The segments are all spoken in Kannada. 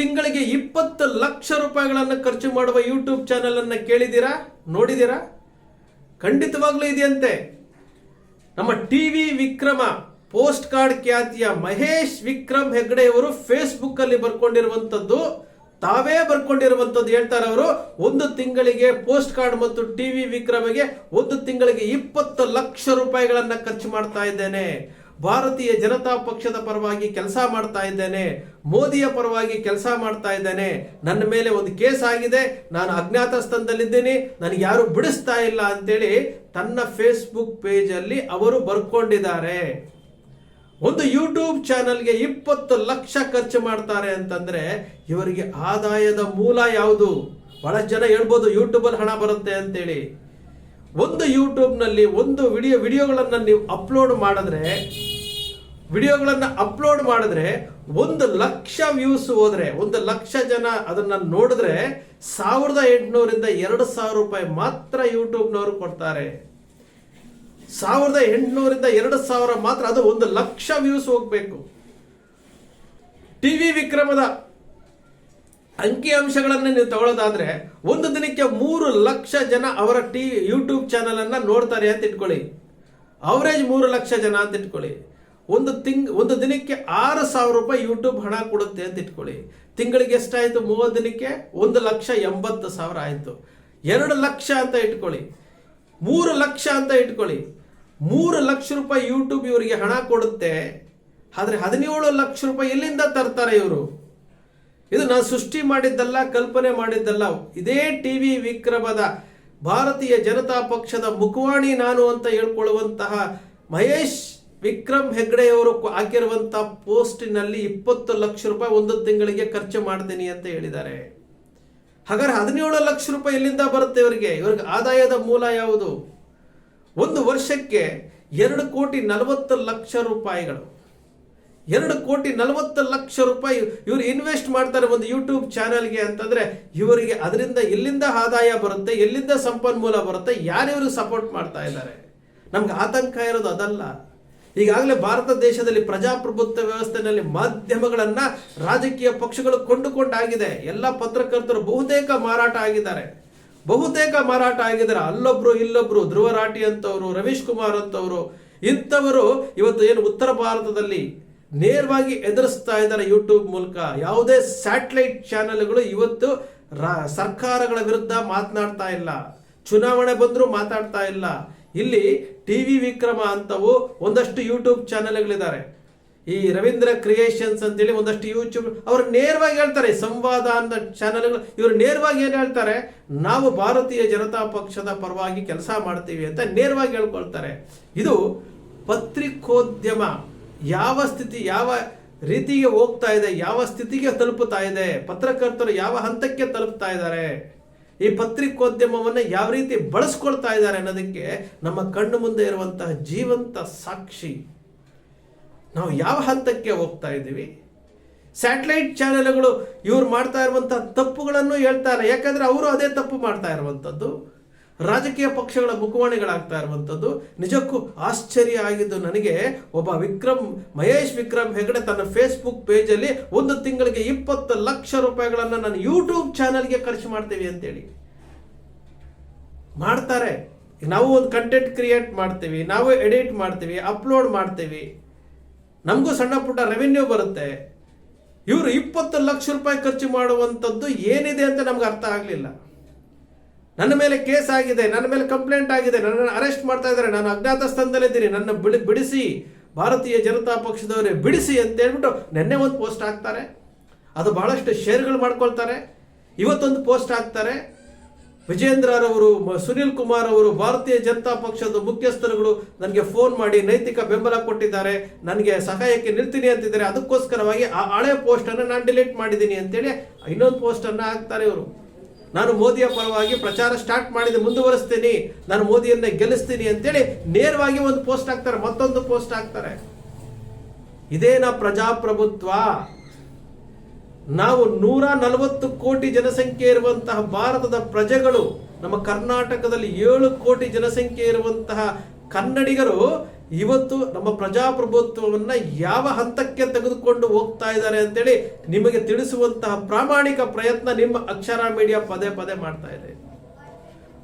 ತಿಂಗಳಿಗೆ ಇಪ್ಪತ್ತು ಲಕ್ಷ ರೂಪಾಯಿಗಳನ್ನು ಖರ್ಚು ಮಾಡುವ ಯೂಟ್ಯೂಬ್ ಚಾನೆಲ್ ಅನ್ನು ಕೇಳಿದ್ದೀರಾ? ನೋಡಿದ್ದೀರಾ? ಖಂಡಿತವಾಗ್ಲೂ ಇದೆಯಂತೆ. ನಮ್ಮ ಟಿವಿ ವಿಕ್ರಮ ಪೋಸ್ಟ್ ಕಾರ್ಡ್ ಖ್ಯಾತಿಯ ಮಹೇಶ್ ವಿಕ್ರಮ್ ಹೆಗ್ಡೆಯವರು ಫೇಸ್ಬುಕ್ ಅಲ್ಲಿ ಬರ್ಕೊಂಡಿರುವಂತದ್ದು ತಾವೇ ಬರ್ಕೊಂಡಿರುವಂತದ್ದು ಹೇಳ್ತಾರೆ ಅವರು. ಒಂದು ತಿಂಗಳಿಗೆ ಪೋಸ್ಟ್ ಕಾರ್ಡ್ ಮತ್ತು ಟಿವಿ ವಿಕ್ರಮಗೆ ಒಂದು ತಿಂಗಳಿಗೆ ಇಪ್ಪತ್ತು ಲಕ್ಷ ರೂಪಾಯಿಗಳನ್ನ ಖರ್ಚು ಮಾಡ್ತಾ ಇದ್ದೇನೆ. ಭಾರತೀಯ ಜನತಾ ಪಕ್ಷದ ಪರವಾಗಿ ಕೆಲಸ ಮಾಡ್ತಾ ಇದ್ದೇನೆ, ಮೋದಿಯ ಪರವಾಗಿ ಕೆಲಸ ಮಾಡ್ತಾ ಇದ್ದೇನೆ, ನನ್ನ ಮೇಲೆ ಒಂದು ಕೇಸ್ ಆಗಿದೆ, ನಾನು ಅಜ್ಞಾತ ಸ್ಥಾನದಲ್ಲಿದ್ದೀನಿ ನನಗೆ ಯಾರು ಬಿಡಿಸ್ತಾ ಇಲ್ಲ ಅಂತೇಳಿ ತನ್ನ ಫೇಸ್ಬುಕ್ ಪೇಜ್ ಅಲ್ಲಿ ಅವರು ಬರ್ಕೊಂಡಿದ್ದಾರೆ. ಒಂದು ಯೂಟ್ಯೂಬ್ ಚಾನಲ್ಗೆ ಇಪ್ಪತ್ತು ಲಕ್ಷ ಖರ್ಚು ಮಾಡ್ತಾರೆ ಅಂತಂದ್ರೆ ಇವರಿಗೆ ಆದಾಯದ ಮೂಲ ಯಾವುದು? ಬಹಳ ಜನ ಹೇಳ್ಬೋದು ಯೂಟ್ಯೂಬಲ್ಲಿ ಹಣ ಬರುತ್ತೆ ಅಂತೇಳಿ. ಒಂದು ಯೂಟ್ಯೂಬ್ನಲ್ಲಿ ಒಂದು ವಿಡಿಯೋ ವಿಡಿಯೋಗಳನ್ನು ನೀವು ಅಪ್ಲೋಡ್ ಮಾಡಿದ್ರೆ ವಿಡಿಯೋಗಳನ್ನು ಅಪ್ಲೋಡ್ ಮಾಡಿದ್ರೆ ಒಂದು ಲಕ್ಷ ವ್ಯೂಸ್ ಹೋದ್ರೆ, ಒಂದು ಲಕ್ಷ ಜನ ಅದನ್ನ ನೋಡಿದ್ರೆ ಸಾವಿರದ ಎಂಟುನೂರಿಂದ ಎರಡು ಸಾವಿರ ರೂಪಾಯಿ ಮಾತ್ರ ಯೂಟ್ಯೂಬ್ನವರು ಕೊಡ್ತಾರೆ. ಸಾವಿರದ ಎಂಟುನೂರಿಂದ ಎರಡು ಸಾವಿರ ಮಾತ್ರ ಅದು ಒಂದು ಲಕ್ಷ ವ್ಯೂಸ್ ಹೋಗ್ಬೇಕು. ಟಿವಿ ವಿಕ್ರಮದ ಅಂಕಿಅಂಶಗಳನ್ನು ನೀವು ತಗೊಳ್ಳೋದಾದ್ರೆ ಒಂದು ದಿನಕ್ಕೆ ಮೂರು ಲಕ್ಷ ಜನ ಅವರ ಟಿ, ಯೂಟ್ಯೂಬ್ ಚಾನಲನ್ನು ನೋಡ್ತಾರೆ ಅಂತ ಇಟ್ಕೊಳ್ಳಿ. ಅವರೇಜ್ ಮೂರು ಲಕ್ಷ ಜನ ಅಂತ ಇಟ್ಕೊಳ್ಳಿ. ಒಂದು ತಿಂಗ್, ಒಂದು ದಿನಕ್ಕೆ ಆರು ಸಾವಿರ ರೂಪಾಯಿ ಯೂಟ್ಯೂಬ್ ಹಣ ಕೊಡುತ್ತೆ ಅಂತ ಇಟ್ಕೊಳ್ಳಿ. ತಿಂಗಳಿಗೆ ಎಷ್ಟಾಯ್ತು? ಮೂವತ್ತು ದಿನಕ್ಕೆ ಒಂದು ಲಕ್ಷ ಎಂಬತ್ತು ಸಾವಿರ ಆಯ್ತು. ಎರಡು ಲಕ್ಷ ಅಂತ ಇಟ್ಕೊಳ್ಳಿ. ಮೂರು ಲಕ್ಷ ಅಂತ ಇಟ್ಕೊಳ್ಳಿ. ಮೂರು ಲಕ್ಷ ರೂಪಾಯಿ ಯೂಟ್ಯೂಬ್ ಇವರಿಗೆ ಹಣ ಕೊಡುತ್ತೆ. ಆದರೆ ಹದಿನೇಳು ಲಕ್ಷ ರೂಪಾಯಿ ಎಲ್ಲಿಂದ ತರ್ತಾರೆ ಇವರು? ಇದು ನಾನು ಸೃಷ್ಟಿ ಮಾಡಿದ್ದಲ್ಲ, ಕಲ್ಪನೆ ಮಾಡಿದ್ದಲ್ಲ. ಇದೇ ಟಿ ವಿ ವಿಕ್ರಮದ ಭಾರತೀಯ ಜನತಾ ಪಕ್ಷದ ಮುಖವಾಣಿ ನಾನು ಅಂತ ಹೇಳ್ಕೊಳ್ಳುವಂತಹ ಮಹೇಶ್ ವಿಕ್ರಮ್ ಹೆಗ್ಡೆಯವರು ಹಾಕಿರುವಂತಹ ಪೋಸ್ಟಿನಲ್ಲಿ ಇಪ್ಪತ್ತು ಲಕ್ಷ ರೂಪಾಯಿ ಒಂದು ತಿಂಗಳಿಗೆ ಖರ್ಚು ಮಾಡ್ತೀನಿ ಅಂತ ಹೇಳಿದ್ದಾರೆ. ಹಾಗಾದ್ರೆ ಹದಿನೇಳು ಲಕ್ಷ ರೂಪಾಯಿ ಎಲ್ಲಿಂದ ಬರುತ್ತೆ ಇವರಿಗೆ? ಇವ್ರಿಗೆ ಆದಾಯದ ಮೂಲ ಯಾವುದು? ಒಂದು ವರ್ಷಕ್ಕೆ ಎರಡು ಕೋಟಿ ನಲವತ್ತು ಲಕ್ಷ ರೂಪಾಯಿಗಳು. ಎರಡು ಕೋಟಿ ನಲವತ್ತು ಲಕ್ಷ ರೂಪಾಯಿ ಇವರು ಇನ್ವೆಸ್ಟ್ ಮಾಡ್ತಾರೆ ಒಂದು ಯೂಟ್ಯೂಬ್ ಚಾನಲ್ಗೆ ಅಂತಂದ್ರೆ ಇವರಿಗೆ ಅದರಿಂದ ಎಲ್ಲಿಂದ ಆದಾಯ ಬರುತ್ತೆ, ಎಲ್ಲಿಂದ ಸಂಪನ್ಮೂಲ ಬರುತ್ತೆ ಯಾರಿವರು ಸಪೋರ್ಟ್ ಮಾಡ್ತಾ ಇದ್ದಾರೆ? ನಮ್ಗೆ ಆತಂಕ ಇರೋದು ಅದಲ್ಲ. ಈಗಾಗಲೇ ಭಾರತ ದೇಶದಲ್ಲಿ ಪ್ರಜಾಪ್ರಭುತ್ವ ವ್ಯವಸ್ಥೆಯಲ್ಲಿ ಮಾಧ್ಯಮಗಳನ್ನ ರಾಜಕೀಯ ಪಕ್ಷಗಳು ಕೊಂಡುಕೊಂಡಾಗಿದೆ. ಎಲ್ಲ ಪತ್ರಕರ್ತರು ಬಹುತೇಕ ಮಾರಾಟ ಆಗಿದ್ದಾರೆ. ಬಹುತೇಕ ಮಾರಾಟ ಆಗಿದ್ದಾರೆ. ಅಲ್ಲೊಬ್ರು, ಇಲ್ಲೊಬ್ರು, ಧ್ರುವ ರಾಠಿ ಅಂತವರು, ರವೀಶ್ ಕುಮಾರ್ ಅಂತವರು, ಇಂಥವರು ಇವತ್ತು ಏನು ಉತ್ತರ ಭಾರತದಲ್ಲಿ ನೇರವಾಗಿ ಎದುರಿಸ್ತಾ ಇದ್ದಾರೆ ಯೂಟ್ಯೂಬ್ ಮೂಲಕ. ಯಾವುದೇ ಸ್ಯಾಟಲೈಟ್ ಚಾನೆಲ್ಗಳು ಇವತ್ತು ಸರ್ಕಾರಗಳ ವಿರುದ್ಧ ಮಾತನಾಡ್ತಾ ಇಲ್ಲ. ಚುನಾವಣೆ ಬಂದರೂ ಮಾತಾಡ್ತಾ ಇಲ್ಲ. ಇಲ್ಲಿ ಟಿ ವಿ ವಿಕ್ರಮ ಅಂತವು ಒಂದಷ್ಟು ಯೂಟ್ಯೂಬ್ ಚಾನೆಲ್ಗಳಿದ್ದಾರೆ. ಈ ರವೀಂದ್ರ ಕ್ರಿಯೇಷನ್ಸ್ ಅಂತೇಳಿ ಒಂದಷ್ಟು ಯೂಟ್ಯೂಬ್ ಅವರು ನೇರವಾಗಿ ಹೇಳ್ತಾರೆ, ಸಂವಾದ ಅಂತ ಚಾನೆಲ್ಗಳು, ಇವರು ನೇರವಾಗಿ ಏನು ಹೇಳ್ತಾರೆ, ನಾವು ಭಾರತೀಯ ಜನತಾ ಪಕ್ಷದ ಪರವಾಗಿ ಕೆಲಸ ಮಾಡ್ತೀವಿ ಅಂತ ನೇರವಾಗಿ ಹೇಳ್ಕೊಳ್ತಾರೆ. ಇದು ಪತ್ರಿಕೋದ್ಯಮ ಯಾವ ಸ್ಥಿತಿ, ಯಾವ ರೀತಿಗೆ ಹೋಗ್ತಾ ಇದೆ, ಯಾವ ಸ್ಥಿತಿಗೆ ತಲುಪುತ್ತಾ ಇದೆ, ಪತ್ರಕರ್ತರು ಯಾವ ಹಂತಕ್ಕೆ ತಲುಪ್ತಾ ಇದ್ದಾರೆ ಈ ಪತ್ರಿಕೋದ್ಯಮವನ್ನು ಯಾವ ರೀತಿ ಬಳಸ್ಕೊಳ್ತಾ ಇದ್ದಾರೆ ಅನ್ನೋದಕ್ಕೆ ನಮ್ಮ ಕಣ್ಣು ಮುಂದೆ ಇರುವಂತಹ ಜೀವಂತ ಸಾಕ್ಷಿ. ನಾವು ಯಾವ ಹಂತಕ್ಕೆ ಹೋಗ್ತಾ ಇದ್ದೀವಿ? ಸ್ಯಾಟಲೈಟ್ ಚಾನೆಲ್ಗಳು ಇವ್ರು ಮಾಡ್ತಾ ಇರುವಂತಹ ತಪ್ಪುಗಳನ್ನು ಹೇಳ್ತಾರೆ. ಯಾಕಂದ್ರೆ ಅವರು ಅದೇ ತಪ್ಪು ಮಾಡ್ತಾ ಇರುವಂಥದ್ದು. ರಾಜಕೀಯ ಪಕ್ಷಗಳ ಮುಖವಾಣಿಗಳಾಗ್ತಾ ಇರುವಂಥದ್ದು. ನಿಜಕ್ಕೂ ಆಶ್ಚರ್ಯ ಆಗಿದ್ದು ನನಗೆ ಒಬ್ಬ ವಿಕ್ರಮ್, ಮಹೇಶ್ ವಿಕ್ರಮ್ ಹೆಗಡೆ ತನ್ನ ಫೇಸ್ಬುಕ್ ಪೇಜಲ್ಲಿ ಒಂದು ತಿಂಗಳಿಗೆ ಇಪ್ಪತ್ತು ಲಕ್ಷ ರೂಪಾಯಿಗಳನ್ನು ನಾನು ಯೂಟ್ಯೂಬ್ ಚಾನಲ್ಗೆ ಖರ್ಚು ಮಾಡ್ತೀವಿ ಅಂತೇಳಿ. ಮಾಡ್ತಾರೆ. ನಾವು ಒಂದು ಕಂಟೆಂಟ್ ಕ್ರಿಯೇಟ್ ಮಾಡ್ತೀವಿ, ನಾವು ಎಡಿಟ್ ಮಾಡ್ತೀವಿ ಅಪ್ಲೋಡ್ ಮಾಡ್ತೀವಿ. ನಮಗೂ ಸಣ್ಣ ಪುಟ್ಟ ರೆವೆನ್ಯೂ ಬರುತ್ತೆ. ಇವರು ಇಪ್ಪತ್ತು ಲಕ್ಷ ರೂಪಾಯಿ ಖರ್ಚು ಮಾಡುವಂಥದ್ದು ಏನಿದೆ ಅಂತ ನಮ್ಗೆ ಅರ್ಥ ಆಗಲಿಲ್ಲ. ನನ್ನ ಮೇಲೆ ಕೇಸ್ ಆಗಿದೆ, ನನ್ನ ಮೇಲೆ ಕಂಪ್ಲೇಂಟ್ ಆಗಿದೆ, ನನ್ನನ್ನು ಅರೆಸ್ಟ್ ಮಾಡ್ತಾ ಇದ್ದಾರೆ, ನಾನು ಅಜ್ಞಾತ ಸ್ಥಾನದಲ್ಲಿದ್ದೀನಿ, ನನ್ನ ಬಿಡಿ ಬಿಡಿಸಿ, ಭಾರತೀಯ ಜನತಾ ಪಕ್ಷದವರೇ ಬಿಡಿಸಿ ಅಂತ ಹೇಳ್ಬಿಟ್ಟು ನಿನ್ನೆ ಒಂದು ಪೋಸ್ಟ್ ಹಾಕ್ತಾರೆ. ಅದು ಬಹಳಷ್ಟು ಶೇರ್ಗಳು ಮಾಡ್ಕೊಳ್ತಾರೆ. ಇವತ್ತೊಂದು ಪೋಸ್ಟ್ ಹಾಕ್ತಾರೆ. ವಿಜೇಂದ್ರರವರು ಮ- ಸುನಿಲ್ ಕುಮಾರ್ ಅವರು, ಭಾರತೀಯ ಜನತಾ ಪಕ್ಷದ ಮುಖ್ಯಸ್ಥರುಗಳು ನನಗೆ ಫೋನ್ ಮಾಡಿ ನೈತಿಕ ಬೆಂಬಲ ಕೊಟ್ಟಿದ್ದಾರೆ, ನನಗೆ ಸಹಾಯಕ್ಕೆ ನಿಲ್ತೀನಿ ಅಂತಿದ್ದಾರೆ, ಅದಕ್ಕೋಸ್ಕರವಾಗಿ ಆ ಹಳೆ ಪೋಸ್ಟನ್ನು ನಾನು ಡಿಲೀಟ್ ಮಾಡಿದ್ದೀನಿ ಅಂತೇಳಿ ಇನ್ನೊಂದು ಪೋಸ್ಟನ್ನು ಹಾಕ್ತಾರೆ ಇವರು. ನಾನು ಮೋದಿಯ ಪರವಾಗಿ ಪ್ರಚಾರ ಸ್ಟಾರ್ಟ್ ಮಾಡಿದೆ ಮುಂದುವರಿಸ್ತೀನಿ. ನಾನು ಮೋದಿಯನ್ನ ಗೆಲ್ಲಿಸ್ತೀನಿ ಅಂತೇಳಿ ನೇರವಾಗಿ ಒಂದು ಪೋಸ್ಟ್ ಹಾಕ್ತಾರೆ, ಮತ್ತೊಂದು ಪೋಸ್ಟ್ ಹಾಕ್ತಾರೆ. ಇದೇನ ಪ್ರಜಾಪ್ರಭುತ್ವ. ನಾವು ನೂರ ನಲವತ್ತು ಕೋಟಿ ಜನಸಂಖ್ಯೆ ಇರುವಂತಹ ಭಾರತದ ಪ್ರಜೆಗಳು, ನಮ್ಮ ಕರ್ನಾಟಕದಲ್ಲಿ ಏಳು ಕೋಟಿ ಜನಸಂಖ್ಯೆ ಇರುವಂತಹ ಕನ್ನಡಿಗರು ಇವತ್ತು ನಮ್ಮ ಪ್ರಜಾಪ್ರಭುತ್ವವನ್ನ ಯಾವ ಹಂತಕ್ಕೆ ತೆಗೆದುಕೊಂಡು ಹೋಗ್ತಾ ಇದ್ದಾರೆ ಅಂತೇಳಿ ನಿಮಗೆ ತಿಳಿಸುವಂತಹ ಪ್ರಾಮಾಣಿಕ ಪ್ರಯತ್ನ ನಿಮ್ಮ ಅಕ್ಷರ ಮೀಡಿಯಾ ಪದೇ ಪದೇ ಮಾಡ್ತಾ ಇದೆ.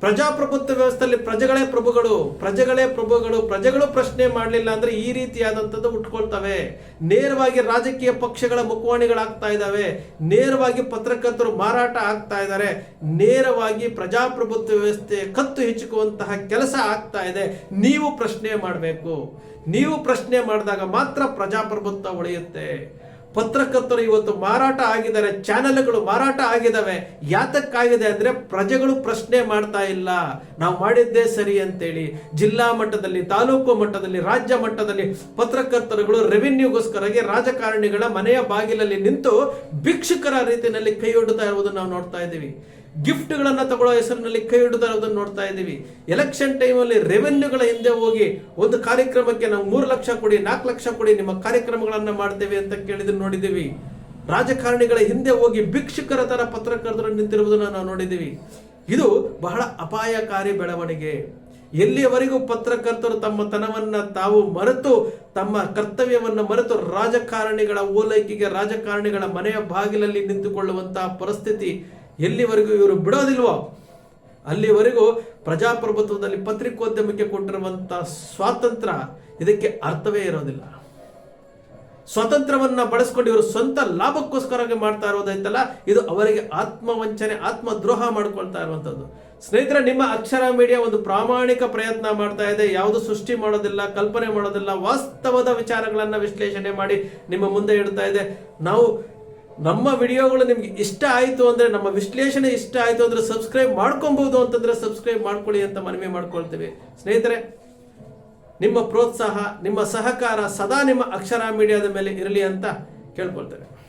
ಪ್ರಜಾಪ್ರಭುತ್ವ ವ್ಯವಸ್ಥೆಯಲ್ಲಿ ಪ್ರಜೆಗಳೇ ಪ್ರಭುಗಳು ಪ್ರಜೆಗಳೇ ಪ್ರಭುಗಳು, ಪ್ರಜೆಗಳು ಪ್ರಶ್ನೆ ಮಾಡಲಿಲ್ಲ ಅಂದ್ರೆ ಈ ರೀತಿಯಾದಂಥದ್ದು ಉಟ್ಕೊಳ್ತವೆ. ನೇರವಾಗಿ ರಾಜಕೀಯ ಪಕ್ಷಗಳ ಮುಖವಾಣಿಗಳಾಗ್ತಾ ಇದ್ದಾವೆ. ನೇರವಾಗಿ ಪತ್ರಕರ್ತರು ಮಾರಾಟ ಆಗ್ತಾ ಇದ್ದಾರೆ. ನೇರವಾಗಿ ಪ್ರಜಾಪ್ರಭುತ್ವ ವ್ಯವಸ್ಥೆ ಕತ್ತು ಹೆಚ್ಚುಕುವಂತಹ ಕೆಲಸ ಆಗ್ತಾ ಇದೆ. ನೀವು ಪ್ರಶ್ನೆ ಮಾಡಬೇಕು. ನೀವು ಪ್ರಶ್ನೆ ಮಾಡಿದಾಗ ಮಾತ್ರ ಪ್ರಜಾಪ್ರಭುತ್ವ ಉಳಿಯುತ್ತೆ ಪತ್ರಕರ್ತರು ಇವತ್ತು ಮಾರಾಟ ಆಗಿದ್ದಾರೆ, ಚಾನೆಲ್ಗಳು ಮಾರಾಟ ಆಗಿದ್ದಾವೆ. ಯಾತಕ್ಕಾಗಿದೆ ಅಂದ್ರೆ ಪ್ರಜೆಗಳು ಪ್ರಶ್ನೆ ಮಾಡ್ತಾ ಇಲ್ಲ. ನಾವು ಮಾಡಿದ್ದೇ ಸರಿ ಅಂತೇಳಿ ಜಿಲ್ಲಾ ಮಟ್ಟದಲ್ಲಿ, ತಾಲೂಕು ಮಟ್ಟದಲ್ಲಿ, ರಾಜ್ಯ ಮಟ್ಟದಲ್ಲಿ ಪತ್ರಕರ್ತರುಗಳು ರೆವಿನ್ಯೂಗೋಸ್ಕರಗೆ ರಾಜಕಾರಣಿಗಳ ಮನೆಯ ಬಾಗಿಲಲ್ಲಿ ನಿಂತು ಭಿಕ್ಷುಕರ ರೀತಿಯಲ್ಲಿ ಕೈ ಇರುವುದನ್ನು ನಾವು ನೋಡ್ತಾ ಇದ್ದೀವಿ. ಗಿಫ್ಟ್ಗಳನ್ನ ತಗೊಳ್ಳೋ ಹೆಸರಿನಲ್ಲಿ ಕೈ ಇರೋದನ್ನ ನೋಡ್ತಾ ಇದ್ದೀವಿ. ಎಲೆಕ್ಷನ್ ಟೈಮಲ್ಲಿ ರೆವೆನ್ಯೂಗಳ ಹಿಂದೆ ಹೋಗಿ ಒಂದು ಕಾರ್ಯಕ್ರಮಕ್ಕೆ ನಾವು ಮೂರು ಲಕ್ಷ ಕೊಡಿ, ನಾಲ್ಕು ಲಕ್ಷ ಕೊಡಿ ನಿಮ್ಮ ಕಾರ್ಯಕ್ರಮಗಳನ್ನು ಮಾಡ್ತೇವೆ ಅಂತ ಕೇಳಿದ್ರು ನೋಡಿದ್ದೀವಿ. ರಾಜಕಾರಣಿಗಳ ಹಿಂದೆ ಹೋಗಿ ಭಿಕ್ಷುಕರ ತರ ಪತ್ರಕರ್ತರು ನಿಂತಿರುವುದನ್ನು ನಾವು ನೋಡಿದ್ದೀವಿ. ಇದು ಬಹಳ ಅಪಾಯಕಾರಿ ಬೆಳವಣಿಗೆ. ಎಲ್ಲಿಯವರೆಗೂ ಪತ್ರಕರ್ತರು ತಮ್ಮ ತನವನ್ನ ತಾವು ಮರೆತು ತಮ್ಮ ಕರ್ತವ್ಯವನ್ನು ಮರೆತು ರಾಜಕಾರಣಿಗಳ ಓಲೈಕೆಗೆ ರಾಜಕಾರಣಿಗಳ ಮನೆಯ ಬಾಗಿಲಲ್ಲಿ ನಿಂತುಕೊಳ್ಳುವಂತಹ ಪರಿಸ್ಥಿತಿ ಎಲ್ಲಿವರೆಗೂ ಇವರು ಬಿಡೋದಿಲ್ವೋ, ಅಲ್ಲಿವರೆಗೂ ಪ್ರಜಾಪ್ರಭುತ್ವದಲ್ಲಿ ಪತ್ರಿಕೋದ್ಯಮಕ್ಕೆ ಕೊಟ್ಟಿರುವಂಥ ಸ್ವಾತಂತ್ರ್ಯ ಇದಕ್ಕೆ ಅರ್ಥವೇ ಇರೋದಿಲ್ಲ. ಸ್ವಾತಂತ್ರ್ಯವನ್ನ ಬಳಸ್ಕೊಂಡು ಇವರು ಸ್ವಂತ ಲಾಭಕ್ಕೋಸ್ಕರ ಮಾಡ್ತಾ ಇರೋದೈತಲ್ಲ ಇದು ಅವರಿಗೆ ಆತ್ಮವಂಚನೆ, ಆತ್ಮದ್ರೋಹ ಮಾಡ್ಕೊಳ್ತಾ ಇರುವಂತದ್ದು. ಸ್ನೇಹಿತರೆ, ನಿಮ್ಮ ಅಕ್ಷರ ಮೀಡಿಯಾ ಒಂದು ಪ್ರಾಮಾಣಿಕ ಪ್ರಯತ್ನ ಮಾಡ್ತಾ ಇದೆ, ಯಾವುದು ಸೃಷ್ಟಿ ಮಾಡೋದಿಲ್ಲ, ಕಲ್ಪನೆ ಮಾಡೋದಿಲ್ಲ, ವಾಸ್ತವದ ವಿಚಾರಗಳನ್ನ ವಿಶ್ಲೇಷಣೆ ಮಾಡಿ ನಿಮ್ಮ ಮುಂದೆ ಇಡ್ತಾ ಇದೆ. ನಾವು ನಮ್ಮ ವಿಡಿಯೋಗಳು ನಿಮ್ಗೆ ಇಷ್ಟ ಆಯಿತು ಅಂದ್ರೆ, ನಮ್ಮ ವಿಶ್ಲೇಷಣೆ ಇಷ್ಟ ಆಯಿತು ಅಂದ್ರೆ ಸಬ್ಸ್ಕ್ರೈಬ್ ಮಾಡ್ಕೊಬಹುದು ಅಂತಂದ್ರೆ ಸಬ್ಸ್ಕ್ರೈಬ್ ಮಾಡ್ಕೊಳ್ಳಿ ಅಂತ ಮನವಿ ಮಾಡ್ಕೊಳ್ತೀವಿ. ಸ್ನೇಹಿತರೆ, ನಿಮ್ಮ ಪ್ರೋತ್ಸಾಹ, ನಿಮ್ಮ ಸಹಕಾರ ಸದಾ ನಿಮ್ಮ ಅಕ್ಷರ ಮೀಡಿಯಾದ ಮೇಲೆ ಇರಲಿ ಅಂತ ಕೇಳ್ಕೊಳ್ತೇವೆ.